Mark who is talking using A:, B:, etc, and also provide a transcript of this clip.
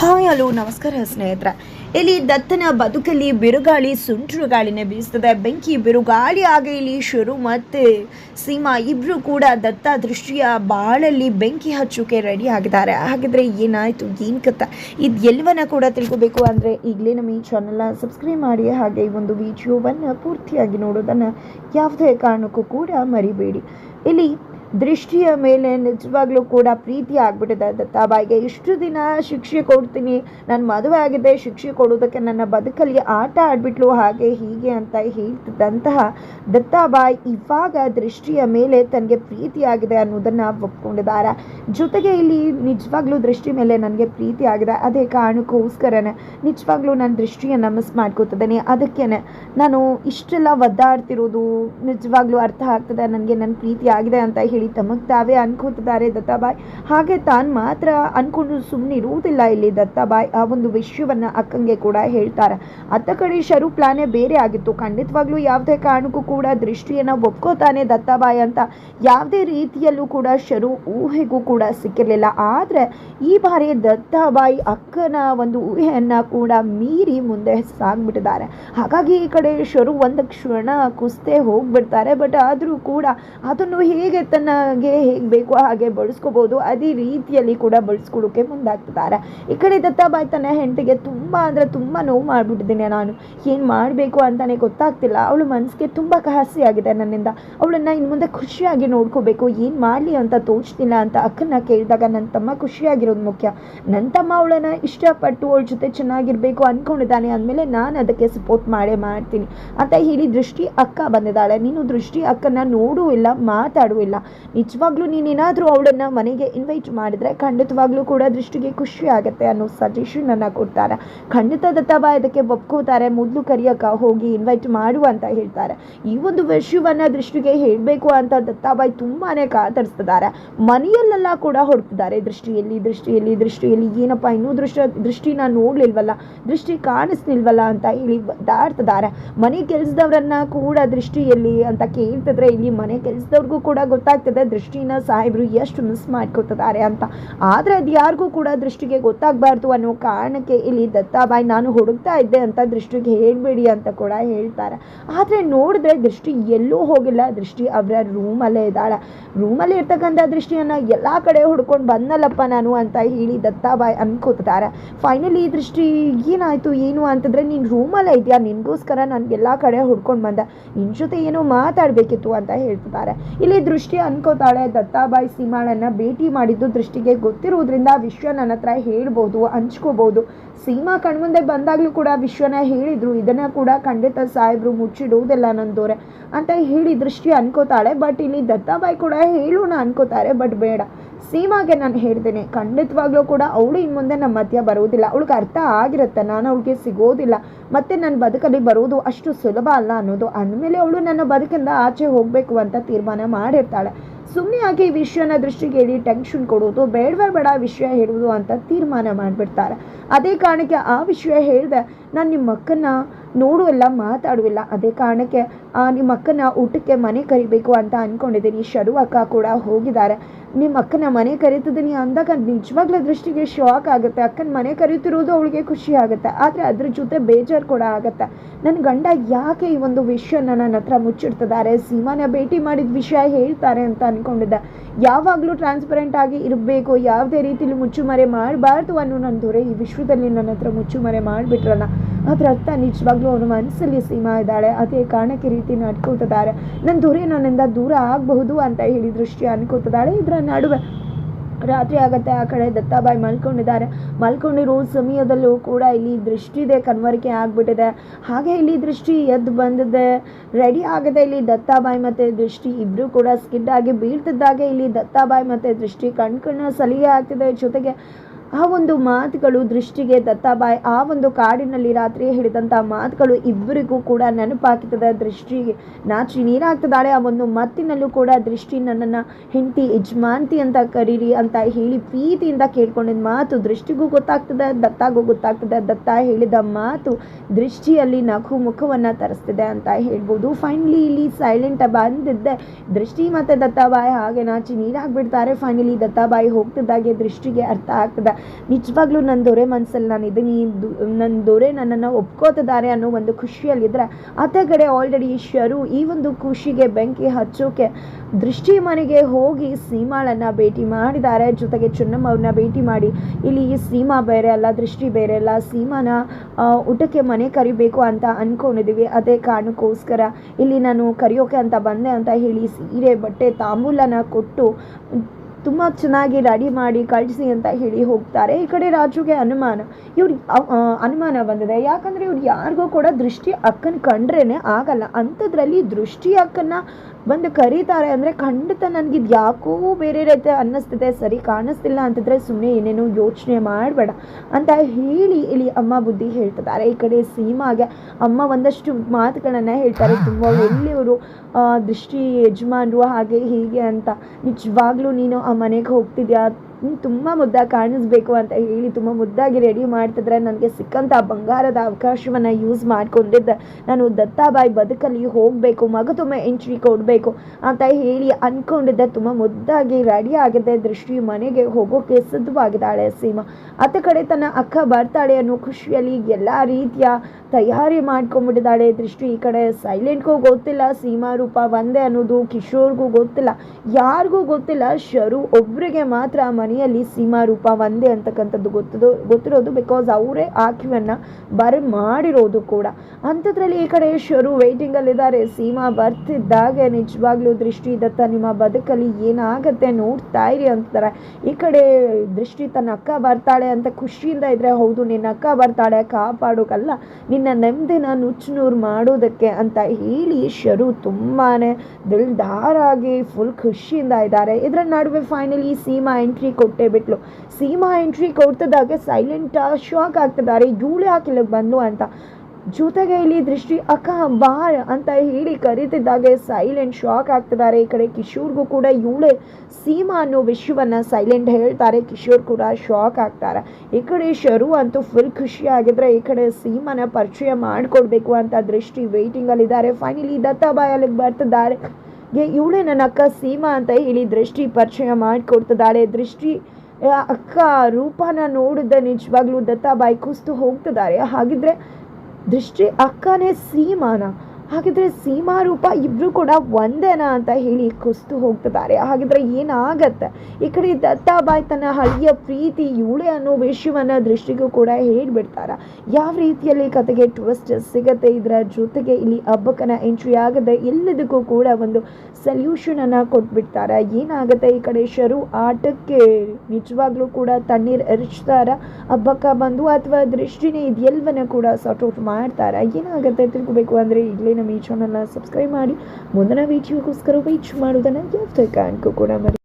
A: Hi hello ನಮಸ್ಕಾರ ಸ್ನೇಹಿತರೆ. ಇಲ್ಲಿ ದತ್ತನ ಬದುಕಲ್ಲಿ ಬಿರುಗಾಳಿ ಸುಂಟರು ಗಾಳಿನೇ ಬೀಸ್ತದೆ. ಬೆಂಕಿ, ಬಿರುಗಾಳಿ ಆಗ ಇಲ್ಲಿ ಶುರು ಮತ್ತೆ ಸೀಮಾ ಇಬ್ರು ಕೂಡ ದತ್ತ ದೃಷ್ಟಿಯ ಬಾಳಲ್ಲಿ ಬೆಂಕಿ ಹಚ್ಚೋಕೆ ರೆಡಿ ಆಗಿದ್ದಾರೆ. ಹಾಗಿದ್ರೆ ಏನಾಯ್ತು, ಏನು ಕತ್ತ ಇದು ಎಲ್ಲವನ್ನ ಕೂಡ ತಿಳ್ಕೊಬೇಕು ಅಂದರೆ ಈಗಲೇ ನಮ್ಮ ಈ ಚಾನಲ್ನ ಸಬ್ಸ್ಕ್ರೈಬ್ ಮಾಡಿ, ಹಾಗೆ ಈ ಒಂದು ವಿಡಿಯೋವನ್ನು ಪೂರ್ತಿಯಾಗಿ ನೋಡೋದನ್ನು ಯಾವುದೇ ಕಾರಣಕ್ಕೂ ಕೂಡ ಮರಿಬೇಡಿ. ಇಲ್ಲಿ ದೃಷ್ಟಿಯ ಮೇಲೆ ನಿಜವಾಗ್ಲೂ ಕೂಡ ಪ್ರೀತಿ ಆಗ್ಬಿಟ್ಟಿದೆ. ದತ್ತಾಬಾಯಿಗೆ ಇಷ್ಟು ದಿನ ಶಿಕ್ಷೆ ಕೊಡ್ತೀನಿ, ನಾನು ಮದುವೆ ಆಗಿದೆ, ಶಿಕ್ಷೆ ಕೊಡೋದಕ್ಕೆ ನನ್ನ ಬದುಕಲ್ಲಿ ಆಟ ಆಡ್ಬಿಟ್ಲು, ಹಾಗೆ ಹೀಗೆ ಅಂತ ಹೇಳ್ತಿದ್ದಂತಹ ದತ್ತಾಬಾಯಿ ಇವಾಗ ದೃಷ್ಟಿಯ ಮೇಲೆ ತನಗೆ ಪ್ರೀತಿ ಆಗಿದೆ ಅನ್ನೋದನ್ನು ಒಪ್ಕೊಂಡಿದ್ದಾರೆ. ಜೊತೆಗೆ ಇಲ್ಲಿ ನಿಜವಾಗ್ಲೂ ದೃಷ್ಟಿ ಮೇಲೆ ನನಗೆ ಪ್ರೀತಿ ಆಗಿದೆ. ಅದೇ ಕಾರಣಕ್ಕೋಸ್ಕರನೇ ನಿಜವಾಗ್ಲೂ ನಾನು ದೃಷ್ಟಿಯನ್ನು ಮಿಸ್ ಮಾಡ್ಕೋತಿದ್ದೇನೆ. ಅದಕ್ಕೇನೆ ನಾನು ಇಷ್ಟೆಲ್ಲ ಒದ್ದಾಡ್ತಿರೋದು ನಿಜವಾಗ್ಲೂ ಅರ್ಥ ಆಗ್ತದೆ, ನನಗೆ ನನ್ನ ಪ್ರೀತಿ ಆಗಿದೆ ಅಂತ ಹೇಳಿ ತಮಗೆ ತಾವೇ ಅನ್ಕೋತಿದ್ದಾರೆ ದತ್ತಾಬಾಯ್. ಹಾಗೆ ತಾನು ಮಾತ್ರ ಅನ್ಕೊಂಡು ಸುಮ್ಮನೆ ಇರುವುದಿಲ್ಲ ಇಲ್ಲಿ ದತ್ತಾಬಾಯ್. ಆ ಒಂದು ವಿಷಯವನ್ನು ಅಕ್ಕಂಗೆ ಕೂಡ ಹೇಳ್ತಾರೆ. ಅತ್ತ ಕಡೆ ಶರು ಪ್ಲಾನೇ ಬೇರೆ ಆಗಿತ್ತು. ಖಂಡಿತವಾಗ್ಲೂ ಯಾವುದೇ ಕಾರಣಕ್ಕೂ ಕೂಡ ದೃಷ್ಟಿಯನ್ನು ಒಪ್ಕೋತಾನೆ ದತ್ತಾಬಾಯ್ ಅಂತ. ಯಾವುದೇ ರೀತಿಯಲ್ಲೂ ಕೂಡ ಶರು ಊಹೆಗೂ ಕೂಡ ಸಿಕ್ಕಿರಲಿಲ್ಲ. ಆದರೆ ಈ ಬಾರಿ ದತ್ತಾಬಾಯಿ ಅಕ್ಕನ ಒಂದು ಊಹೆಯನ್ನು ಕೂಡ ಮೀರಿ ಮುಂದೆ ಸಾಗ್ಬಿಟ್ಟಿದ್ದಾರೆ. ಹಾಗಾಗಿ ಈ ಕಡೆ ಶರು ಒಂದು ಕ್ಷಣ ಕುಸ್ತೆ ಹೋಗ್ಬಿಡ್ತಾರೆ. ಬಟ್ ಆದರೂ ಕೂಡ ಅದನ್ನು ಹೇಗೆ ತನಗೆ ಹೇಗೆ ಬೇಕೋ ಹಾಗೆ ಬಳಸ್ಕೋಬೋದು. ಅದೇ ರೀತಿಯಲ್ಲಿ ಕೂಡ ಬಳಸ್ಕೊಳ್ಳೋಕೆ ಮುಂದಾಗ್ತಿದ್ದಾರೆ. ಈ ಕಡೆ ದತ್ತಾಬಾಯಿ ತನ್ನ ಹೆಂಡತಿಗೆ ತುಂಬ ಅಂದರೆ ತುಂಬ ನೋವು ಮಾಡಿಬಿಟ್ಟಿದ್ದೀನಿ ನಾನು. ಏನು ಮಾಡಬೇಕು ಅಂತಲೇ ಗೊತ್ತಾಗ್ತಿಲ್ಲ. ಅವಳು ಮನಸ್ಸಿಗೆ ತುಂಬ ಕಹಸಿ ಆಗಿದೆ ನನ್ನಿಂದ. ಅವಳನ್ನು ಇನ್ನು ಮುಂದೆ ಖುಷಿಯಾಗಿ ನೋಡ್ಕೋಬೇಕು. ಏನು ಮಾಡಲಿ ಅಂತ ತೋಚ್ತಿಲ್ಲ ಅಂತ ಅಕ್ಕನ ಕೇಳಿದಾಗ ನನ್ನ ತಮ್ಮ ಖುಷಿಯಾಗಿರೋದು ಮುಖ್ಯ. ನನ್ನ ತಮ್ಮ ಅವಳನ್ನು ಇಷ್ಟಪಟ್ಟು ಅವಳ ಜೊತೆ ಚೆನ್ನಾಗಿರಬೇಕು ಅಂದ್ಕೊಂಡಿದ್ದಾನೆ ಅಂದಮೇಲೆ ನಾನು ಅದಕ್ಕೆ ಸಪೋರ್ಟ್ ಮಾಡೇ ಮಾಡ್ತೀನಿ. ಅಂತ ಹೇಳಿ ದೃಷ್ಟಿ ಅಕ್ಕ ಬಂದಿದ್ದಾಳೆ. ನೀನು ದೃಷ್ಟಿ ಅಕ್ಕನ ನೋಡೂ ಇಲ್ಲ, ಮಾತಾಡೂ ಇಲ್ಲ. ನಿಜವಾಗ್ಲೂ ನೀನೇನಾದರೂ ಅವಳನ್ನು ಮನೆಗೆ ಇನ್ವೈಟ್ ಮಾಡಿದ್ರೆ ಖಂಡಿತವಾಗ್ಲೂ ಕೂಡ ದೃಷ್ಟಿಗೆ ಖುಷಿ ಆಗುತ್ತೆ ಅನ್ನೋ ಸಜೆಷನನ್ನು ಕೊಡ್ತಾರೆ. ಖಂಡಿತ ದತ್ತಾಬಾಯಿ ಅದಕ್ಕೆ ಒಪ್ಕೋತಾರೆ. ಮೊದಲು ಕರಿಯೋಕೆ ಹೋಗಿ ಇನ್ವೈಟ್ ಮಾಡು ಅಂತ ಹೇಳ್ತಾರೆ. ಈ ಒಂದು ವಿಷಯವನ್ನು ದೃಷ್ಟಿಗೆ ಹೇಳಬೇಕು ಅಂತ ದತ್ತಾಬಾಯಿ ತುಂಬಾ ಕಾತರಿಸ್ತಿದ್ದಾರೆ. ಮನೆಯಲ್ಲೆಲ್ಲ ಕೂಡ ಹೊಡ್ತಿದ್ದಾರೆ ದೃಷ್ಟಿಯಲ್ಲಿ ದೃಷ್ಟಿಯಲ್ಲಿ ದೃಷ್ಟಿಯಲ್ಲಿ ಏನಪ್ಪ, ಇನ್ನೂ ದೃಷ್ಟಿ, ದೃಷ್ಟಿನ ನೋಡ್ಲಿಲ್ವಲ್ಲ, ದೃಷ್ಟಿ ಕಾಣಿಸ್ಲಿಲ್ವಲ್ಲ ಅಂತ ಹೇಳಿ ದಾಡ್ತಿದ್ದಾರೆ ಮನೆ ಕೆಲಸದವರನ್ನ ಕೂಡ ದೃಷ್ಟಿಯಲ್ಲಿ ಅಂತ ಕೇಳ್ತಿದ್ರೆ ಇಲ್ಲಿ ಮನೆ ಕೆಲಸದವ್ರಿಗೂ ಕೂಡ ಗೊತ್ತಾಗ್ತದೆ ದೃಷ್ಟಿನ ಸಾಹೇಬರು ಎಷ್ಟು ಮಿಸ್ ಮಾಡ್ಕೋತಿದ್ದಾರೆ ಅಂತ. ಆದರೆ ಅದು ಯಾರಿಗೂ ಕೂಡ ದೃಷ್ಟಿಗೆ ಗೊತ್ತಾಗಬಾರ್ದು ಅನ್ನೋ ಕಾರಣಕ್ಕೆ ಇಲ್ಲಿ ದತ್ತಾಬಾಯಿ ನಾನು ಹುಡುಕ್ತಾ ಇದ್ದೆ ಅಂತ ದೃಷ್ಟಿಗೆ ಹೇಳಬೇಡಿ ಅಂತ ಕೂಡ ಹೇಳ್ತಾರೆ. ಆದರೆ ನೋಡಿದ್ರೆ ದೃಷ್ಟಿ ಎಲ್ಲೂ ಹೋಗಿಲ್ಲ. ದೃಷ್ಟಿ ಅವರ ರೂಮಲ್ಲೇ ಇದ್ದಾಳೆ. ರೂಮಲ್ಲಿ ಇರ್ತಕ್ಕಂಥ ದೃಷ್ಟಿಯನ್ನು ಎಲ್ಲ ಕಡೆ ಹುಡ್ಕೊಂಡು ಬಂದಲ್ಲಪ್ಪ ನಾನು ಅಂತ ಹೇಳಿ ದತ್ತಾಬಾಯಿ ಅನ್ಕೋತಿದ್ದಾರೆ. ಫೈನಲಿ ದೃಷ್ಟಿ ಏನಾಯಿತು, ಏನು ಅಂತಂದರೆ ನೀನು ರೂಮಲ್ಲೇ ಇದೆಯಾ? ನಿನಗೋಸ್ಕರ ನಾನು ಎಲ್ಲ ಕಡೆ ಹುಡ್ಕೊಂಡು ಬಂದೆ. ನಿನ್ನ ಜೊತೆ ಏನೋ ಮಾತಾಡಬೇಕಿತ್ತು ಅಂತ ಹೇಳ್ತಿದ್ದಾರೆ. ಇಲ್ಲಿ ದೃಷ್ಟಿ ಅನ್ಕೋತಾಳೆ ದತ್ತಾಬಾಯಿ ಸೀಮಾಳನ್ನು ಭೇಟಿ ಮಾಡಿದ್ದು ದೃಷ್ಟಿಗೆ ಗೊತ್ತಿರುವುದರಿಂದ ವಿಶ್ವ ನನ್ನ ಹತ್ರ ಹೇಳ್ಬೋದು, ಹಂಚ್ಕೋಬೋದು. ಸೀಮಾ ಕಣ್ಮುಂದೆ ಬಂದಾಗಲೂ ಕೂಡ ವಿಶ್ವನ ಹೇಳಿದ್ರು. ಇದನ್ನ ಕೂಡ ಖಂಡಿತ ಸಾಹೇಬ್ರು ಮುಚ್ಚಿಡುವುದಿಲ್ಲ ನಂದೋರೆ ಅಂತ ಹೇಳಿ ದೃಷ್ಟಿ ಅನ್ಕೋತಾಳೆ ಬಟ್ ಇಲ್ಲಿ ದತ್ತಾಬಾಯಿ ಕೂಡ ಹೇಳೋಣ ಅನ್ಕೋತಾರೆ ಬಟ್ ಬೇಡ. ಸೀಮಾಗೆ ನಾನು ಹೇಳ್ತೇನೆ ಖಂಡಿತವಾಗ್ಲೂ ಕೂಡ ಅವಳು ಇನ್ನು ಮುಂದೆ ನಮ್ಮ ಮಧ್ಯ ಬರುವುದಿಲ್ಲ. ಅವಳಿಗೆ ಅರ್ಥ ಆಗಿರುತ್ತೆ. ನಾನು ಅವಳಿಗೆ ಸಿಗೋದಿಲ್ಲ. ಮತ್ತೆ ನನ್ನ ಬದುಕಲ್ಲಿ ಬರೋದು ಅಷ್ಟು ಸುಲಭ ಅಲ್ಲ ಅನ್ನೋದು. ಅಂದಮೇಲೆ ಅವಳು ನನ್ನ ಬದುಕಿಂದ ಆಚೆ ಹೋಗಬೇಕು ಅಂತ ತೀರ್ಮಾನ ಮಾಡಿರ್ತಾಳೆ. ಸುಮ್ಮನೆ ಆಗಿ ಈ ವಿಷಯನ ದೃಷ್ಟಿಗೆ ಹೇಳಿ ಟೆನ್ಷನ್ ಕೊಡುವುದು, ಬೇಡವೇ ಬೇಡ ವಿಷಯ ಹೇಳುವುದು ಅಂತ ತೀರ್ಮಾನ ಮಾಡಿಬಿಡ್ತಾರೆ. ಅದೇ ಕಾರಣಕ್ಕೆ ಆ ವಿಷಯ ಹೇಳಿದೆ, ನಾನು ನಿಮ್ಮ ಅಕ್ಕನ ನೋಡುವಲ್ಲ ಮಾತಾಡುವಿಲ್ಲ. ಅದೇ ಕಾರಣಕ್ಕೆ ನಿಮ್ಮ ಅಕ್ಕನ ಊಟಕ್ಕೆ ಮನೆ ಕರಿಬೇಕು ಅಂತ ಅಂದ್ಕೊಂಡಿದ್ದೀನಿ ಶರು ಅಕ್ಕ ಕೂಡ ಹೋಗಿದ್ದಾರೆ. ನಿಮ್ಮ ಅಕ್ಕನ ಮನೆ ಕರೀತಿದ್ದೀನಿ ಅಂದಾಗ ನಿಜವಾಗ್ಲೂ ದೃಷ್ಟಿಗೆ ಶಾಕ್ ಆಗುತ್ತೆ. ಅಕ್ಕನ ಮನೆ ಕರೀತಿರೋದು ಅವಳಿಗೆ ಖುಷಿ ಆಗುತ್ತೆ. ಆದರೆ ಅದ್ರ ಜೊತೆ ಬೇಜಾರು ಕೂಡ ಆಗುತ್ತೆ. ನನ್ನ ಗಂಡ ಯಾಕೆ ಈ ಒಂದು ವಿಷಯನ ನನ್ನ ಹತ್ರ ಮುಚ್ಚಿಡ್ತಿದ್ದಾರೆ? ಸೀಮಾನ ಭೇಟಿ ಮಾಡಿದ ವಿಷಯ ಹೇಳ್ತಾರೆ ಅಂತ ಅಂದ್ಕೊಂಡಿದ್ದೆ ಯಾವಾಗಲೂ ಟ್ರಾನ್ಸ್ಪರೆಂಟ್ ಆಗಿ ಇರಬೇಕು. ಯಾವುದೇ ರೀತಿಲಿ ಮುಚ್ಚುಮರೆ ಮಾಡಬಾರ್ದು ಅನ್ನೋ ನನ್ನ ದೊರೆ ಈ ವಿಶ್ವದಲ್ಲಿ ನನ್ನ ಹತ್ರ ಮುಚ್ಚುಮರೆ ಮಾಡಿಬಿಟ್ರಲ್ಲ. ಅದ್ರ ಅರ್ಥ, ನಿಜವಾಗ್ಲೂ ಅವ್ರ ಮನಸ್ಸಲ್ಲಿ ಸೀಮಾ ಇದ್ದಾಳೆ. ಅದೇ ಕಾರಣಕ್ಕೆ ರೀತಿ ನಡ್ಕೋತಿದ್ದಾರೆ ನನ್ನ ದೊರೆ ನನ್ನಿಂದ ದೂರ ಆಗಬಹುದು ಅಂತ ಹೇಳಿ ದೃಷ್ಟಿ ಅನ್ಕೋತಿದ್ದಾಳೆ ಇದರ ನಡುವೆ ರಾತ್ರಿ ಆಗತ್ತೆ, ಆ ಕಡೆ ದತ್ತಾಬಾಯಿ ಮಲ್ಕೊಂಡಿದ್ದಾರೆ. ಮಲ್ಕೊಂಡಿರೋ ಸಮಯದಲ್ಲೂ ಕೂಡ ಇಲ್ಲಿ ದೃಷ್ಟಿದೆ ಕನ್ವರಿಕೆ ಆಗಿಬಿಟ್ಟಿದೆ. ಹಾಗೆ ಇಲ್ಲಿ ದೃಷ್ಟಿ ಎದ್ದು ಬಂದಿದೆ. ರೆಡಿ ಆಗದೆ ಇಲ್ಲಿ ದತ್ತಾಬಾಯಿ ಮತ್ತು ದೃಷ್ಟಿ ಇಬ್ಬರು ಕೂಡ ಸ್ಕಿಡ್ ಆಗಿ ಬೀಳ್ತಿದ್ದಾಗೆ ಇಲ್ಲಿ ದತ್ತಾಬಾಯಿ ಮತ್ತು ದೃಷ್ಟಿ ಕಣ್ ಕಣ್ಣ ಸಲಿಗೆ ಆಗ್ತಿದೆ. ಜೊತೆಗೆ ಆ ಒಂದು ಮಾತುಗಳು ದೃಷ್ಟಿಗೆ ದತ್ತಾಬಾಯಿ, ಆ ಒಂದು ಕಾಡಿನಲ್ಲಿ ರಾತ್ರಿ ಹೇಳಿದಂಥ ಮಾತುಗಳು ಇಬ್ಬರಿಗೂ ಕೂಡ ನೆನಪಾಗ್ತದೆ. ದೃಷ್ಟಿಗೆ ನಾಚಿ ನೀರಾಗ್ತದಾಳೆ ಆ ಒಂದು ಮತ್ತಿನಲ್ಲೂ ಕೂಡ ದೃಷ್ಟಿ ನನ್ನನ್ನು ಹೆಂಡತಿ ಯಜಮಾಂತಿ ಅಂತ ಕರೀರಿ ಅಂತ ಹೇಳಿ ಪ್ರೀತಿಯಿಂದ ಕೇಳ್ಕೊಂಡಿದ್ದ ಮಾತು ದೃಷ್ಟಿಗೂ ಗೊತ್ತಾಗ್ತದೆ, ದತ್ತಾಗೂ ಗೊತ್ತಾಗ್ತದೆ. ದತ್ತ ಹೇಳಿದ ಮಾತು ದೃಷ್ಟಿಯಲ್ಲಿ ನಗು ಮುಖವನ್ನು ತರಿಸ್ತಿದೆ ಅಂತ ಹೇಳ್ಬೋದು. ಫೈನಲಿ ಇಲ್ಲಿ ಸೈಲೆಂಟ್ ಬಂದಿದ್ದೆ ದೃಷ್ಟಿ ಮತ್ತು ದತ್ತಾಬಾಯಿ ಹಾಗೆ ನಾಚಿ ನೀರಾಗ್ಬಿಡ್ತಾರೆ. ಫೈನಲಿ ದತ್ತಾಬಾಯಿ ಹೋಗ್ತಿದ್ದಾಗೆ ದೃಷ್ಟಿಗೆ ಅರ್ಥ ಆಗ್ತದೆ. ನಿಜವಾಗ್ಲೂ ನನ್ನ ದೊರೆ ಮನಸ್ಸಲ್ಲಿ ನಾನು ಇದ್ದೀನಿ ನನ್ನ ದೊರೆ ನನ್ನನ್ನು ಒಪ್ಕೋತಿದ್ದಾರೆ ಅನ್ನೋ ಒಂದು ಖುಷಿಯಲ್ಲಿದ್ದರೆ ಆತ ಕಡೆ ಆಲ್ರೆಡಿ ಶರು ಈ ಒಂದು ಖುಷಿಗೆ ಬೆಂಕಿ ಹಚ್ಚೋಕೆ ದೃಷ್ಟಿ ಮನೆಗೆ ಹೋಗಿ ಸೀಮಾಳನ್ನು ಭೇಟಿ ಮಾಡಿದ್ದಾರೆ. ಜೊತೆಗೆ ಚೆನ್ನಮ್ಮವ್ರನ್ನ ಭೇಟಿ ಮಾಡಿ, ಇಲ್ಲಿ ಈ ಸೀಮಾ ಬೇರೆ ಅಲ್ಲ, ದೃಷ್ಟಿ ಬೇರೆ ಅಲ್ಲ, ಸೀಮಾನ ಊಟಕ್ಕೆ ಮನೆ ಕರಿಬೇಕು ಅಂತ ಅಂದ್ಕೊಂಡಿದ್ದೀವಿ ಅದೇ ಕಾರಣಕ್ಕೋಸ್ಕರ ಇಲ್ಲಿ ನಾನು ಕರಿಯೋಕೆ ಅಂತ ಬಂದೆ ಅಂತ ಹೇಳಿ ಸೀರೆ, ಬಟ್ಟೆ, ತಾಂಬೂಲನ ಕೊಟ್ಟು ತುಂಬ ಚೆನ್ನಾಗಿ ರೆಡಿ ಮಾಡಿ ಕಳಿಸಿ ಅಂತ ಹೇಳಿ ಹೋಗ್ತಾರೆ. ಈ ಕಡೆ ರಾಜುಗೆ ಅನುಮಾನ. ಇವ್ರು ಅನುಮಾನ ಬಂದಿದೆ. ಯಾಕಂದರೆ ಇವ್ರು ಯಾರಿಗೂ ಕೂಡ ದೃಷ್ಟಿ ಅಕ್ಕನ ಕಂಡ್ರೇನೆ ಆಗಲ್ಲ. ಅಂಥದ್ರಲ್ಲಿ ದೃಷ್ಟಿ ಅಕ್ಕನ್ನ ಬಂದು ಕರೀತಾರೆ ಅಂದರೆ ಖಂಡಿತ ಇದು ಯಾಕೋ ಬೇರೆ ರೀತಿ ಅನ್ನಿಸ್ತಿದೆ. ಸರಿ ಕಾಣಿಸ್ತಿಲ್ಲ ಅಂತಿದ್ರೆ ಸುಮ್ಮನೆ ಏನೇನೋ ಯೋಚನೆ ಮಾಡಬೇಡ ಅಂತ ಹೇಳಿ ಇಲ್ಲಿ ಅಮ್ಮ ಬುದ್ಧಿ ಹೇಳ್ತಿದ್ದಾರೆ. ಈ ಕಡೆ ಸೀಮಾಗೆ ಅಮ್ಮ ಒಂದಷ್ಟು ಮಾತುಗಳನ್ನು ಹೇಳ್ತಾರೆ. ತುಂಬ ಒಳ್ಳೆಯವರು ದೃಷ್ಟಿ ಯಜಮಾನರು ಹಾಗೆ ಹೀಗೆ ಅಂತ. ನಿಜವಾಗ್ಲೂ ನೀನು ಮನೆಗೆ ಹೋಗ್ತಿದ್ಯಾ? ತುಂಬ ಮುದ್ದಾಗಿ ಕಾಣಿಸ್ಬೇಕು ಅಂತ ಹೇಳಿ ತುಂಬ ಮುದ್ದಾಗಿ ರೆಡಿ ಮಾಡ್ತಿದ್ರೆ ನನಗೆ ಸಿಕ್ಕಂಥ ಬಂಗಾರದ ಅವಕಾಶವನ್ನು ಯೂಸ್ ಮಾಡ್ಕೊಂಡಿದ್ದೆ. ನಾನು ದತ್ತಾಬಾಯಿ ಬದುಕಲ್ಲಿ ಹೋಗಬೇಕು ಮಗದೊಮ್ಮೆ ಎಂಟ್ರಿ ಕೊಡಬೇಕು ಅಂತ ಹೇಳಿ ಅಂದ್ಕೊಂಡಿದ್ದೆ ತುಂಬ ಮುದ್ದಾಗಿ ರೆಡಿ ಆಗಿದೆ ದೃಷ್ಟಿ ಮನೆಗೆ ಹೋಗೋಕೆ ಸಿದ್ಧವಾಗಿದ್ದಾಳೆ ಸೀಮಾ. ಅತ್ತ ಕಡೆ ತನ್ನ ಅಕ್ಕ ಬರ್ತಾಳೆ ಅನ್ನೋ ಖುಷಿಯಲ್ಲಿ ಎಲ್ಲ ರೀತಿಯ ತಯಾರಿ ಮಾಡ್ಕೊಂಡ್ಬಿಟ್ಟಿದ್ದಾಳೆ ದೃಷ್ಟಿ ಈ ಕಡೆ ಸೈಲೆಂಟ್ಗೂ ಗೊತ್ತಿಲ್ಲ. ಸೀಮಾ ರೂಪ ಒಂದೇ ಅನ್ನೋದು ಕಿಶೋರ್ಗೂ ಗೊತ್ತಿಲ್ಲ. ಯಾರಿಗೂ ಗೊತ್ತಿಲ್ಲ. ಶರು ಒಬ್ರಿಗೆ ಮಾತ್ರ ಮನೆಯಲ್ಲಿ ಸೀಮಾ ರೂಪ ಒಂದೇ ಅಂತಕ್ಕಂಥದ್ದು ಗೊತ್ತದು, ಗೊತ್ತಿರೋದು ಬಿಕಾಸ್ ಅವರೇ ಆಕೆಯನ್ನು ಬರ ಮಾಡಿರೋದು ಕೂಡ. ಅಂಥದ್ರಲ್ಲಿ ಈ ಕಡೆ ಶರು ವೇಟಿಂಗಲ್ಲಿದ್ದಾರೆ ಸೀಮಾ ಬರ್ತಿದ್ದಾಗೆ. ನಿಜವಾಗ್ಲೂ ದೃಷ್ಟಿ ದತ್ತ ನಿಮ್ಮ ಬದುಕಲ್ಲಿ ಏನಾಗತ್ತೆ ನೋಡ್ತಾ ಇರಿ ಅಂತಾರೆ. ಈ ಕಡೆ ದೃಷ್ಟಿ ತನ್ನ ಅಕ್ಕ ಬರ್ತಾಳೆ ಅಂತ ಖುಷಿಯಿಂದ ಇದ್ರೆ ಹೌದು, ನಿನ್ನ ಅಕ್ಕ ಬರ್ತಾಳೆ, ಕಾಪಾಡೋಕಲ್ಲ. ನಿನ್ನ ನೆಮ್ಮದಿನ ನುಚ್ಚುನೂರು ಮಾಡೋದಕ್ಕೆ ಅಂತ ಹೇಳಿ ಶರು ತುಂಬಾನೇ ದಿಲ್ದಾರಾಗಿ ಫುಲ್ ಖುಷಿಯಿಂದ ಇದ್ದಾರೆ. ಇದರ ನಡುವೆ ಫೈನಲಿ ಸೀಮಾ ಎಂಟ್ರಿ ಕೊಟ್ಟೇ ಬಿಟ್ಲು. ಸೀಮಾ ಎಂಟ್ರಿ ಕೊಡ್ತಿದ್ದಾಗೆ ಸೈಲೆಂಟ್ ಶಾಕ್ ಆಗ್ತಿದ್ದಾರೆ. ಇವಳು ಇಲ್ಲಿಗೆ ಬಂದು ಅಂತ. ಜೊತೆಗೆ ಇಲ್ಲಿ ದೃಷ್ಟಿ ಅಕ್ಕ ಬಾ ಅಂತ ಹೇಳಿ ಕರೀತಿದ್ದಾಗೆ ಸೈಲೆಂಟ್ ಶಾಕ್ ಆಗ್ತಿದ್ದಾರೆ. ಈ ಕಡೆ ಕಿಶೋರ್ಗೂ ಕೂಡ ಇವಳೆ ಸೀಮಾ ಅನ್ನೋ ವಿಷಯವನ್ನು ಸೈಲೆಂಟ್ ಹೇಳ್ತಾರೆ. ಕಿಶೋರ್ ಕೂಡ ಶಾಕ್ ಆಗ್ತಾರೆ. ಈ ಕಡೆ ಶರು ಅಂತೂ ಫುಲ್ ಖುಷಿಯಾಗಿದ್ರೆ ಈ ಕಡೆ ಸೀಮಾನ ಪರಿಚಯ ಮಾಡಿಕೊಡ್ಬೇಕು ಅಂತ ದೃಷ್ಟಿ ವೇಟಿಂಗಲ್ಲಿದ್ದಾರೆ ಫೈನಲಿ ದತ್ತಾಬಾಯಿ ಅಲ್ಲಿಗೆ ಬರ್ತಿದ್ದಾರೆ. ಇವಳೇ ನನ್ನ ಅಕ್ಕ ಸೀಮಾ ಅಂತ ಹೇಳಿ ದೃಷ್ಟಿ ಪರಿಚಯ ಮಾಡಿಕೊಡ್ತಿದ್ದಾಳೆ. ದೃಷ್ಟಿ ಅಕ್ಕ ರೂಪನ ನೋಡಿದ ನಿಜವಾಗ್ಲೂ ದತ್ತಾಬಾಯಿ ಕುಸ್ತು ಹೋಗ್ತಿದ್ದಾರೆ. ಹಾಗಿದ್ರೆ ದೃಷ್ಟಿ ಅಕ್ಕನೇ ಸೀಮಾನ ಹಾಗಿದ್ರೆ ಸೀಮಾ ರೂಪ ಇಬ್ರು ಕೂಡ ಒಂದೇನಾ ಅಂತ ಹೇಳಿ ಕುಸ್ತು ಹೋಗ್ತಿದ್ದಾರೆ. ಹಾಗಿದ್ರೆ ಏನಾಗತ್ತೆ? ಈ ಕಡೆ ದತ್ತಾಬಾಯಿ ತನ್ನ ಹಳೆಯ ಪ್ರೀತಿ, ಇವಳೆ ಅನ್ನೋ ವಿಷಯವನ್ನ ದೃಷ್ಟಿಗೂ ಕೂಡ ಹೇಳ್ಬಿಡ್ತಾರ? ಯಾವ ರೀತಿಯಲ್ಲಿ ಕತೆಗೆ ಟ್ವಿಸ್ಟ್ ಸಿಗತ್ತೆ? ಇದರ ಜೊತೆಗೆ ಇಲ್ಲಿ ಹಬ್ಬಕ್ಕನ ಎಂಟ್ರಿ ಆಗದೆ ಎಲ್ಲದಕ್ಕೂ ಕೂಡ ಒಂದು ಸೊಲ್ಯೂಷನ್ ಅನ್ನ ಕೊಟ್ಬಿಡ್ತಾರ? ಏನಾಗುತ್ತೆ? ಈ ಕಡೆ ಶರು ಆಟಕ್ಕೆ ನಿಜವಾಗ್ಲೂ ಕೂಡ ತಣ್ಣೀರು ಎರಚ್ತಾರ ಹಬ್ಬಕ್ಕ ಬಂದು ಅಥವಾ ದೃಷ್ಟಿನೇ ಇದೆಲ್ಲವನ್ನ ಕೂಡ ಸಾರ್ಟ್ ಔಟ್ ಮಾಡ್ತಾರ? ಏನಾಗುತ್ತೆ ತಿಳ್ಕೊಬೇಕು ಅಂದರೆ ಈಗಲೇ ನಮ್ಮ ಈ ಚಾನಲ್ನ ಸಬ್ಸ್ಕ್ರೈಬ್ ಮಾಡಿ. ಮುಂದಿನ ವೀಡಿಯೋಗೋಸ್ಕರ ವೆಯ್ಟ್ ಮಾಡೋದನ್ನು ಯಾವುದೇ ಕಾರಣಕ್ಕೂ ಕೂಡ ಮರಿ